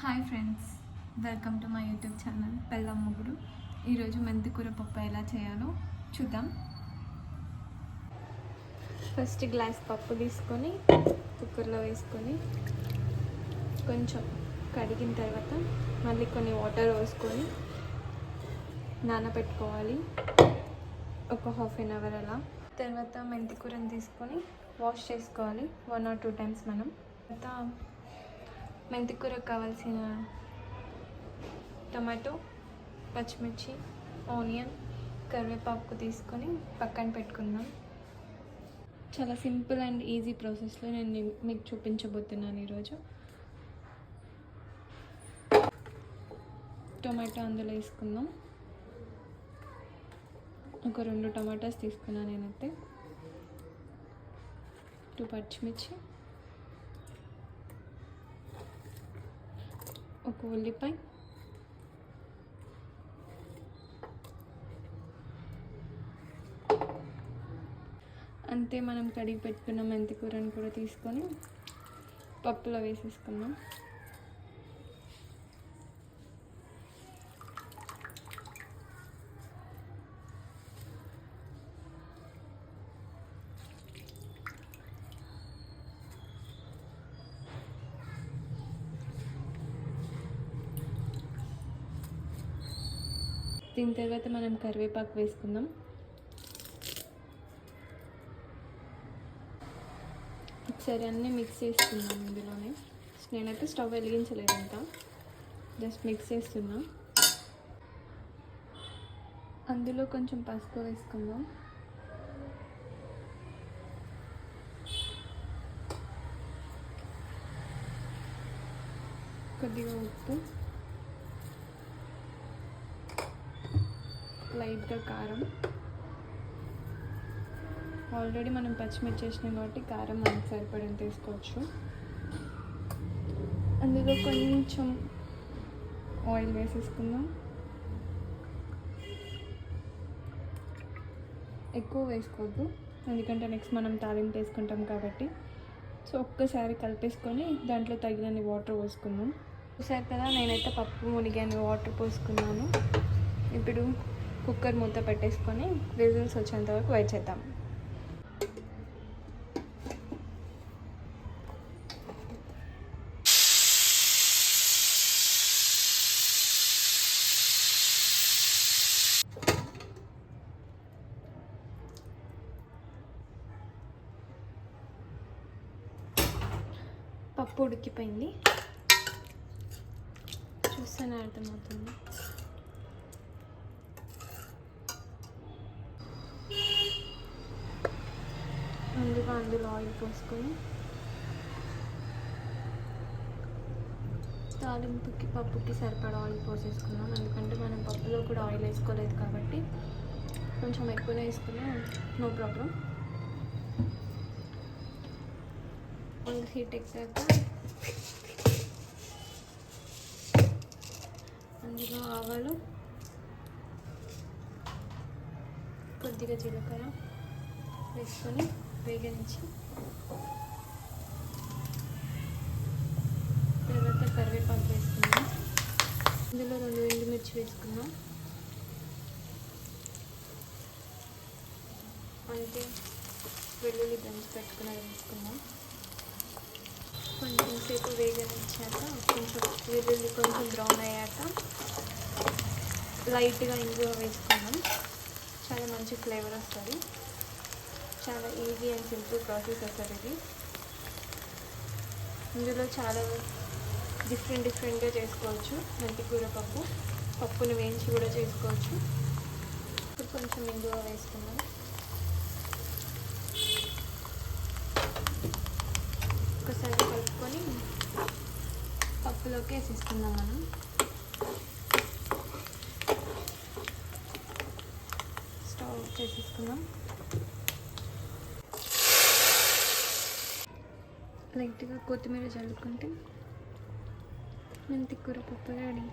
Hi friends welcome to my YouTube channel పెళ్ళం ముగ్గురు. ఈరోజు మెంతి కూర పప్పు ఎలా చేయాలో చూద్దాం. ఫస్ట్ గ్లాస్ పప్పు తీసుకొని కుక్కర్లో వేసుకొని కొంచెం కడిగిన తర్వాత మళ్ళీ కొన్ని వాటర్ పోసుకొని నానబెట్టుకోవాలి. ఒక హాఫ్ అన్ అవర్ అలా. తర్వాత మెంతికూరని తీసుకొని వాష్ చేసుకోవాలి. వన్ ఆర్ టూ టైమ్స్ మనం. తర్వాత మెంతికూరకు కావాల్సిన టమాటో పచ్చిమిర్చి ఆనియన్ కరివేపాకు తీసుకొని పక్కన పెట్టుకుందాం. చాలా సింపుల్ అండ్ ఈజీ ప్రాసెస్లో నేను మీకు చూపించబోతున్నాను ఈరోజు. టొమాటో అందులో వేసుకుందాం. ఒక రెండు టమాటాస్ తీసుకున్నాను నేనైతే. టూ పచ్చిమిర్చి. ఒక ఉల్లిపాయ. అంతే మనం కడిగి పెట్టుకున్న మెంతికూరని కూడా తీసుకొని పప్పులో వేసేసుకున్నాం దీని తర్వాత మనం కరివేపాకు వేసుకుందాం. ఒకసారి అన్నీ మిక్స్ చేసుకుందాం ఇందులోనే. నేనైతే స్టవ్ వెలిగించలేదు ఇంకా జస్ట్ మిక్స్ చేస్తున్నా. అందులో కొంచెం పసుపు వేసుకుందాం. కొద్దిగా ఉప్పు. లైట్గా కారం. ఆల్రెడీ మనం పచ్చిమిర్చి వేసినాం కాబట్టి కారం మనకు సరిపడని తీసుకోవచ్చు అందులో కొంచెం ఆయిల్ వేసేసుకుందాం. ఎక్కువ వేసుకోవద్దు. ఎందుకంటే నెక్స్ట్ మనం తాలింపు వేసుకుంటాం కాబట్టి. సో ఒక్కసారి కలిపేసుకొని దాంట్లో తగినన్ని వాటర్ పోసుకుందాం. చూసారు కదా నేనైతే పప్పు మునిగాను వాటర్ పోసుకున్నాను. ఇప్పుడు కుక్కర్ మూత పెట్టేసుకొని విజిల్స్ వచ్చేంత వరకు వెయిట్ చేద్దాం. పప్పు ఉడికిపోయింది. చూస్తేనే అర్థమవుతుంది. ముందుగా అందులో ఆయిల్ పోసుకొని తాలింపుకి పప్పుకి సరిపడా ఆయిల్ పోసేసుకున్నాం ఎందుకంటే మనం పప్పులో కూడా ఆయిల్ వేసుకోలేదు కాబట్టి కొంచెం ఎక్కువనే వేసుకున్నా నో ప్రాబ్లం. ఆయిల్ హీట్ ఎక్కాక అందులో ఆవాలు కొద్దిగా జీలకర్ర వేసుకొని వేగించి తర్వాత కరివేపాకు వేసుకున్నాం ఇందులో రెండు ఎండుమిర్చి వేసుకున్నాం అంటే వెల్లుల్లి దంచి పెట్టుకున్నది వేసుకున్నాం కొంచెం సేపు వేగనిచ్చాక కొంచెం వెల్లుల్లి కొంచెం బ్రౌన్ అయ్యాక లైట్గా ఇంగువ వేసుకున్నాం చాలా మంచి ఫ్లేవర్ వస్తుంది. చాలా ఈజీ అండ్ సింపుల్ ప్రాసెస్ అసలు ఇది. ఇందులో చాలా డిఫరెంట్ డిఫరెంట్గా చేసుకోవచ్చు. మెంతి కూర పప్పు పప్పుని వేయించి కూడా చేసుకోవచ్చు. ఇప్పుడు కొంచెం ఇందులో వేసుకుందాం. ఒకసారి కలుపుకొని పప్పులోకి వేసేసుకుందాం మనం. స్టవ్ చేసేసుకున్నాం లైట్గా కొత్తిమీర చల్లుకుంటే మెంతి కూర పప్పు రెడీ.